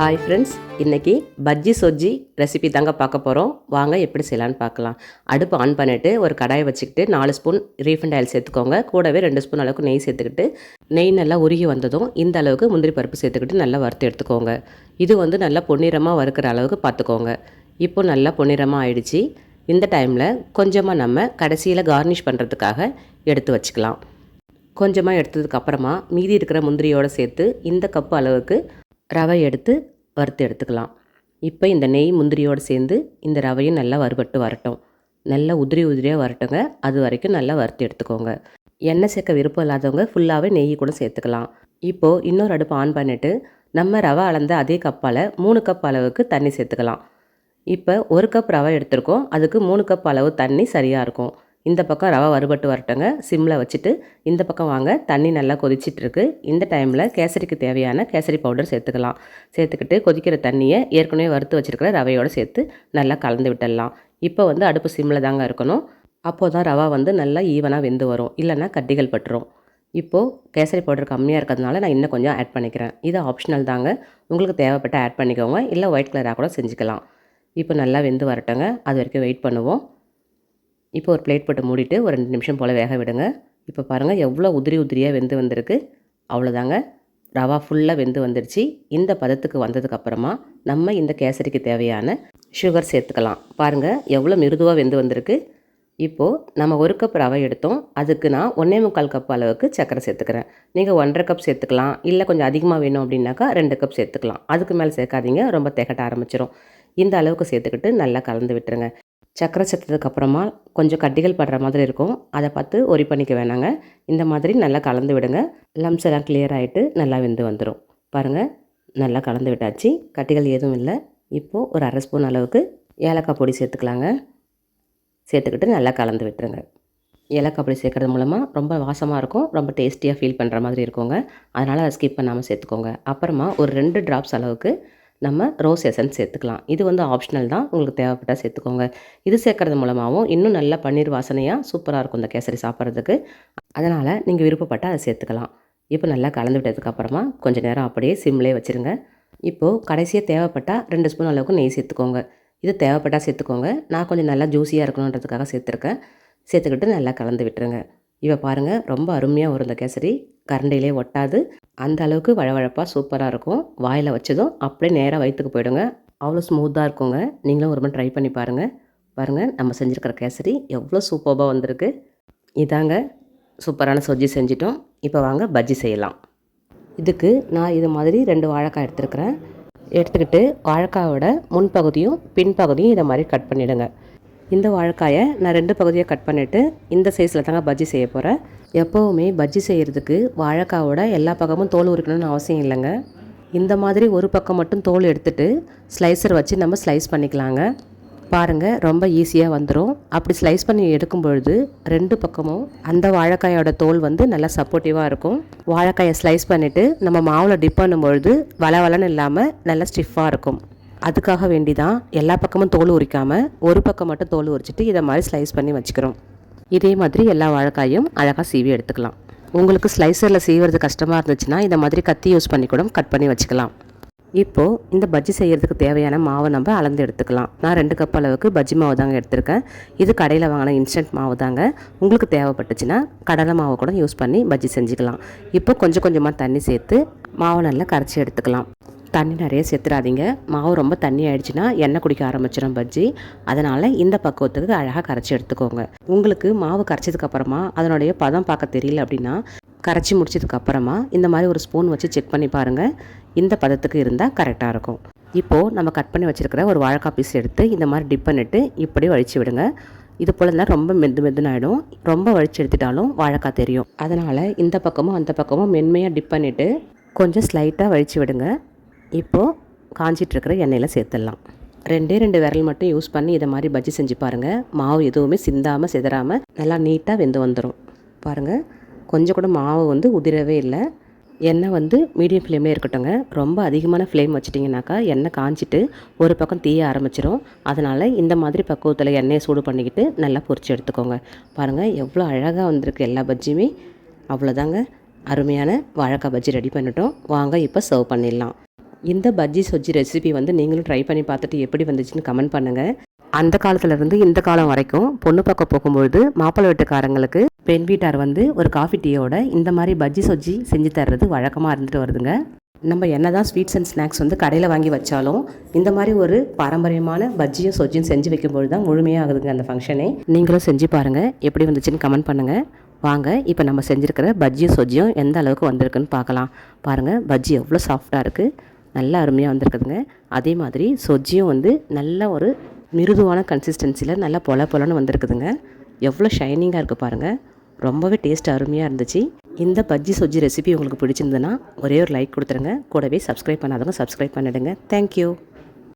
Hi friends இன்றைக்கி bajji சொஜ்ஜி recipe தாங்க பார்க்க போகிறோம் வாங்க எப்படி செய்யலான்னு பார்க்கலாம். அடுப்பு ஆன் பண்ணிவிட்டு ஒரு கடாயை வச்சுக்கிட்டு நாலு ஸ்பூன் ரீஃபண்ட் ஆயில் சேர்த்துக்கோங்க. கூடவே ரெண்டு ஸ்பூன் அளவுக்கு நெய் சேர்த்துக்கிட்டு நெய் நல்லா உருகி வந்ததும் இந்த அளவுக்கு முந்திரி பருப்பு சேர்த்துக்கிட்டு நல்லா வறுத்து எடுத்துக்கோங்க. இது வந்து நல்லா பொன்னிறமாக வறுக்கிற அளவுக்கு பார்த்துக்கோங்க. இப்போ நல்லா பொன்னிறமாக ஆயிடுச்சு. இந்த டைமில் கொஞ்சமாக நம்ம கடைசியில் கார்னிஷ் பண்ணுறதுக்காக எடுத்து வச்சுக்கலாம். கொஞ்சமாக எடுத்ததுக்கு அப்புறமா மீதி இருக்கிற முந்திரியோடு சேர்த்து இந்த கப்பு அளவுக்கு ரவை எடுத்து வறுத்து எடுத்துக்கலாம். இப்போ இந்த நெய் முந்திரியோடு சேர்ந்து இந்த ரவையும் நல்லா வறுபட்டு வரட்டும். நல்லா உதிரி உதிரியாக வரட்டுங்க. அது வரைக்கும் நல்லா வறுத்து எடுத்துக்கோங்க. எண்ணெய் சேர்க்க விருப்பம் இல்லாதவங்க ஃபுல்லாகவே நெய் கூட சேர்த்துக்கலாம். இப்போது இன்னொரு அடுப்பு ஆன் பண்ணிவிட்டு நம்ம ரவை அளந்த அதே கப்பால் மூணு கப் அளவுக்கு தண்ணி சேர்த்துக்கலாம். இப்போ ஒரு கப் ரவை எடுத்திருக்கோம். அதுக்கு மூணு கப் அளவு தண்ணி சரியாக இருக்கும். இந்த பக்கம் ரவை வறுபட்டு வரட்டுங்க. சிம்மில் வச்சுட்டு இந்த பக்கம் வாங்க. தண்ணி நல்லா கொதிச்சிட்ருக்கு. இந்த டைமில் கேசரிக்கு தேவையான கேசரி பவுடர் சேர்த்துக்கலாம். சேர்த்துக்கிட்டு கொதிக்கிற தண்ணியை ஏற்கனவே வறுத்து வச்சுருக்கிற ரவையோடு சேர்த்து நல்லா கலந்து விட்டுடலாம். இப்போ வந்து அடுப்பு சிம்மில் தாங்க இருக்கணும். அப்போது தான் ரவா வந்து நல்லா ஈவனாக வெந்து வரும். இல்லைன்னா கட்டிகள் பட்டுரும். இப்போது கேசரி பவுடர் கம்மியாக இருக்கிறதுனால நான் இன்னும் கொஞ்சம் ஆட் பண்ணிக்கிறேன். இது ஆப்ஷனல் தாங்க. உங்களுக்கு தேவைப்பட்ட ஆட் பண்ணிக்கோங்க. இல்லை ஒயிட் கலராக கூட செஞ்சுக்கலாம். இப்போ நல்லா வெந்து வரட்டுங்க. அது வரைக்கும் வெயிட் பண்ணுவோம். இப்போ ஒரு பிளேட் போட்டு மூடிட்டு ஒரு ரெண்டு நிமிஷம் போல் வேக விடுங்க. இப்போ பாருங்கள் எவ்வளோ உதிரி உதிரியாக வெந்து வந்திருக்கு. அவ்வளோதாங்க. ரவா ஃபுல்லாக வெந்து வந்துடுச்சு இந்த பதத்துக்கு வந்ததுக்கப்புறமா நம்ம இந்த கேசரிக்கு தேவையான சுகர் சேர்த்துக்கலாம். பாருங்கள் எவ்வளோ மிருதுவாக வெந்து வந்திருக்கு. இப்போது நம்ம ஒரு கப் ரவை எடுத்தோம். அதுக்கு நான் ஒன்றே முக்கால் கப் அளவுக்கு சர்க்கரை சேர்த்துக்கிறேன். நீங்கள் ஒன்றரை கப் சேர்த்துக்கலாம். இல்லை கொஞ்சம் அதிகமாக வேணும் அப்படின்னாக்கா ரெண்டு கப் சேர்த்துக்கலாம். அதுக்கு மேலே சேர்க்காதீங்க. ரொம்ப திகட்ட ஆரம்பிச்சிடும் இந்த அளவுக்கு சேர்த்துக்கிட்டு நல்லா கலந்து விட்டுருங்க. சக்கரை சேர்த்ததுக்கு அப்புறமா கொஞ்சம் கட்டிகள் படுற மாதிரி இருக்கும். அதை பார்த்து ஒரி பண்ணிக்க வேணாங்க. இந்த மாதிரி நல்லா கலந்து விடுங்க. லம்ஸ் எல்லாம் கிளியர் ஆகிட்டு நல்லா வெந்து வந்துடும் பாருங்கள் நல்லா கலந்து விட்டாச்சு. கட்டிகள் எதுவும் இல்லை. இப்போது ஒரு அரை ஸ்பூன் அளவுக்கு ஏலக்காய் பொடி சேர்த்துக்கலாங்க. சேர்த்துக்கிட்டு நல்லா கலந்து விட்டுருங்க. ஏலக்காய் பொடி சேர்க்குறது மூலமாக ரொம்ப வாசமாக இருக்கும். ரொம்ப டேஸ்டியாக ஃபீல் பண்ணுற மாதிரி இருக்குங்க. அதனால் அதை ஸ்கிப் பண்ணாமல் சேர்த்துக்கோங்க. அப்புறமா ஒரு ரெண்டு ட்ராப்ஸ் அளவுக்கு நம்ம ரோஸ் எசன்ஸ் சேர்த்துக்கலாம். இது வந்து ஆப்ஷனல் தான். உங்களுக்கு தேவைப்பட்டால் சேர்த்துக்கோங்க. இது சேர்க்கறது மூலமாகவும் இன்னும் நல்ல பன்னீர் வாசனையாக சூப்பராக இருக்கும் இந்த கேசரி சாப்பிட்றதுக்கு. அதனால் நீங்கள் விருப்பப்பட்டால் அதை சேர்த்துக்கலாம். இப்போ நல்லா கலந்து விட்டதுக்கப்புறமா கொஞ்சம் நேரம் அப்படியே சிம்லேயே வச்சுருங்க. இப்போது கடைசியாக தேவைப்பட்டால் ரெண்டு ஸ்பூன் அளவுக்கு நெய் சேர்த்துக்கோங்க. இது தேவைப்பட்டால் சேர்த்துக்கோங்க. நான் கொஞ்சம் நல்லா ஜூஸியாக இருக்கணுன்றதுக்காக சேர்த்துருக்கேன். சேர்த்துக்கிட்டு நல்லா கலந்து விட்டுருங்க. இவை பாருங்கள் ரொம்ப அருமையாக வரும் இந்த கேசரி. கரண்டிலே ஒட்டாது. அந்த அளவுக்கு வழவழப்பாக சூப்பராக இருக்கும். வாயில் வச்சதும் அப்படியே நேராக வயிற்றுக்கு போயிடுங்க. அவ்வளோ ஸ்மூத்தாக இருக்குங்க. நீங்களும் ஒரு முறை ட்ரை பண்ணி பாருங்கள் பாருங்கள் நம்ம செஞ்சுருக்கிற கேசரி எவ்வளோ சூப்பராக வந்திருக்கு. இதாங்க சூப்பரான சொஜ்ஜி செஞ்சிட்டோம். இப்போ வாங்க பஜ்ஜி செய்யலாம். இதுக்கு நான் இது மாதிரி ரெண்டு வாழைக்காய் எடுத்துருக்கிறேன். எடுத்துக்கிட்டு வாழைக்காயோட முன்பகுதியும் பின்பகுதியும் இதை மாதிரி கட் பண்ணிவிடுங்க இந்த வாழைக்காயை நான் ரெண்டு பகுதியாக கட் பண்ணிவிட்டு இந்த சைஸில் தாங்க பஜ்ஜி செய்ய போகிறேன் எப்போவுமே பஜ்ஜி செய்கிறதுக்கு வாழைக்காவோட எல்லா பக்கமும் தோல் உரிக்கணும்னு அவசியம் இல்லைங்க. இந்த மாதிரி ஒரு பக்கம் மட்டும் தோல் எடுத்துகிட்டு ஸ்லைசர் வச்சு நம்ம ஸ்லைஸ் பண்ணிக்கலாங்க. பாருங்கள் ரொம்ப ஈஸியாக வந்துடும் அப்படி ஸ்லைஸ் பண்ணி எடுக்கும் பொழுது ரெண்டு பக்கமும் அந்த வாழைக்காயோட தோல் வந்து நல்லா சப்போர்ட்டிவாக இருக்கும். வாழைக்காயை ஸ்லைஸ் பண்ணிவிட்டு நம்ம மாவில் டிப் பண்ணும்பொழுது வளவலன்னு இல்லாமல் நல்லா ஸ்டிஃபாக இருக்கும். அதுக்காக வேண்டி தான் எல்லா பக்கமும் தோல் உரிக்காமல் ஒரு பக்கம் மட்டும் தோல் உரிச்சிட்டு இதை மாதிரி ஸ்லைஸ் பண்ணி வச்சுக்கிறோம். இதே மாதிரி எல்லா வாழைக்காயும் அழகாக சீவி எடுத்துக்கலாம். உங்களுக்கு ஸ்லைசரில் சீவுறது கஷ்டமாக இருந்துச்சுன்னா இந்த மாதிரி கத்தி யூஸ் பண்ணி கூட கட் பண்ணி வச்சுக்கலாம். இப்போது இந்த பஜ்ஜி செய்கிறதுக்கு தேவையான மாவை நம்ம அளந்து எடுத்துக்கலாம். நான் ரெண்டு கப் அளவுக்கு பஜ்ஜி மாவு தாங்க எடுத்திருக்கேன். இது கடையில் வாங்கின இன்ஸ்டன்ட் மாவு தாங்க. உங்களுக்கு தேவைப்பட்டுச்சுன்னா கடலை மாவை கூட யூஸ் பண்ணி பஜ்ஜி செஞ்சுக்கலாம். இப்போ கொஞ்சம் கொஞ்சமாக தண்ணி சேர்த்து மாவை நல்லா கரைச்சி எடுத்துக்கலாம். தண்ணி நிறைய சேர்த்துடாதீங்க மாவு ரொம்ப தண்ணி ஆயிடுச்சுன்னா எண்ணெய் குடிக்க ஆரம்பிச்சிடும் பஜ்ஜி. அதனால் இந்த பக்குவத்துக்கு அழகாக கரைச்சி எடுத்துக்கோங்க. உங்களுக்கு மாவு கரைச்சதுக்கப்புறமா அதனுடைய பதம் பார்க்க தெரியல அப்படின்னா கரைச்சி முடிச்சதுக்கப்புறமா இந்த மாதிரி ஒரு ஸ்பூன் வச்சு செக் பண்ணி பாருங்கள் இந்த பதத்துக்கு இருந்தால் கரெக்டாக இருக்கும். இப்போது நம்ம கட் பண்ணி வச்சுருக்கிற ஒரு வாழைக்காய் பீஸ் எடுத்து இந்த மாதிரி டிப் பண்ணிவிட்டு இப்படி வழித்து விடுங்க. இது போல் இருந்தால் ரொம்ப மெது மெதுன்னு ஆகிடும் ரொம்ப வழிச்சு எடுத்துட்டாலும் வாழைக்காய் தெரியும். அதனால் இந்த பக்கமும் அந்த பக்கமும் மென்மையாக டிப் பண்ணிவிட்டு கொஞ்சம் ஸ்லைட்டாக வழித்து விடுங்க. இப்போது காஞ்சிட்ருக்கிற எண்ணெயில் சேர்த்துடலாம். ரெண்டே ரெண்டு விரல் மட்டும் யூஸ் பண்ணி இதை மாதிரி பஜ்ஜி செஞ்சு பாருங்கள் மாவு எதுவுமே சிந்தாமல் சிதறாமல் நல்லா நீட்டாக வெந்து வந்துடும் பாருங்கள் கொஞ்சம் கூட மாவு வந்து உதிரவே இல்லை. எண்ணெய் வந்து மீடியம் ஃப்ளேம்லேயே இருக்கட்டுங்க ரொம்ப அதிகமான ஃப்ளேம் வச்சிட்டிங்கனாக்கா எண்ணெய் காஞ்சிட்டு ஒரு பக்கம் தீய ஆரம்பிச்சிடும் அதனால் இந்த மாதிரி பக்குவத்தில் எண்ணெயை சூடு பண்ணிக்கிட்டு நல்லா பொறிச்சு எடுத்துக்கோங்க. பாருங்கள் எவ்வளோ அழகாக வந்திருக்கு எல்லா பஜ்ஜியுமே. அவ்வளோதாங்க அருமையான வாழைக்காய் பஜ்ஜி ரெடி பண்ணிட்டோம். வாங்க இப்போ சர்வ் பண்ணிடலாம். இந்த பஜ்ஜி சொஜ்ஜி ரெசிபி வந்து நீங்களும் ட்ரை பண்ணி பார்த்துட்டு எப்படி வந்துச்சுன்னு கமெண்ட் பண்ணுங்கள் அந்த காலத்துலேருந்து இந்த காலம் வரைக்கும் பொண்ணு பார்க்க போகும்பொழுது மாப்பிள்ளை வீட்டுக்காரங்களுக்கு பெண் வீட்டார் வந்து ஒரு காஃபி டீயோட இந்த மாதிரி பஜ்ஜி சொஜ்ஜி செஞ்சு தர்றது வழக்கமாக இருந்துட்டு வருதுங்க. நம்ம என்ன தான் ஸ்வீட்ஸ் அண்ட் ஸ்நாக்ஸ் வந்து கடையில் வாங்கி வச்சாலும் இந்த மாதிரி ஒரு பாரம்பரியமான பஜ்ஜியும் சொஜ்ஜியும் செஞ்சு வைக்கும்பொழுது தான் முழுமையாகுதுங்க அந்த ஃபங்க்ஷனே நீங்களும் செஞ்சு பாருங்கள் எப்படி வந்துச்சுன்னு கமெண்ட் பண்ணுங்கள் வாங்க இப்போ நம்ம செஞ்சுருக்கிற பஜ்ஜியும் சொஜ்ஜியும் எந்த அளவுக்கு வந்திருக்குன்னு பார்க்கலாம். பாருங்கள் பஜ்ஜி எவ்வளோ சாஃப்டாக இருக்குது நல்லா அருமையாக வந்திருக்குதுங்க. அதே மாதிரி சொஜ்ஜியும் வந்து நல்ல ஒரு மிருதுவான கன்சிஸ்டன்சியில் நல்லா பொல பொலன்னு வந்திருக்குதுங்க. எவ்வளோ ஷைனிங்காக இருக்குது பாருங்கள் ரொம்பவே டேஸ்ட் அருமையாக இருந்துச்சு. இந்த பஜ்ஜி சொஜ்ஜி ரெசிபி உங்களுக்கு பிடிச்சிருந்ததுன்னா ஒரே ஒரு லைக் கொடுத்துருங்க. கூடவே சப்ஸ்கிரைப் பண்ணாதவங்க சப்ஸ்கிரைப் பண்ணிடுங்க. தேங்க்யூ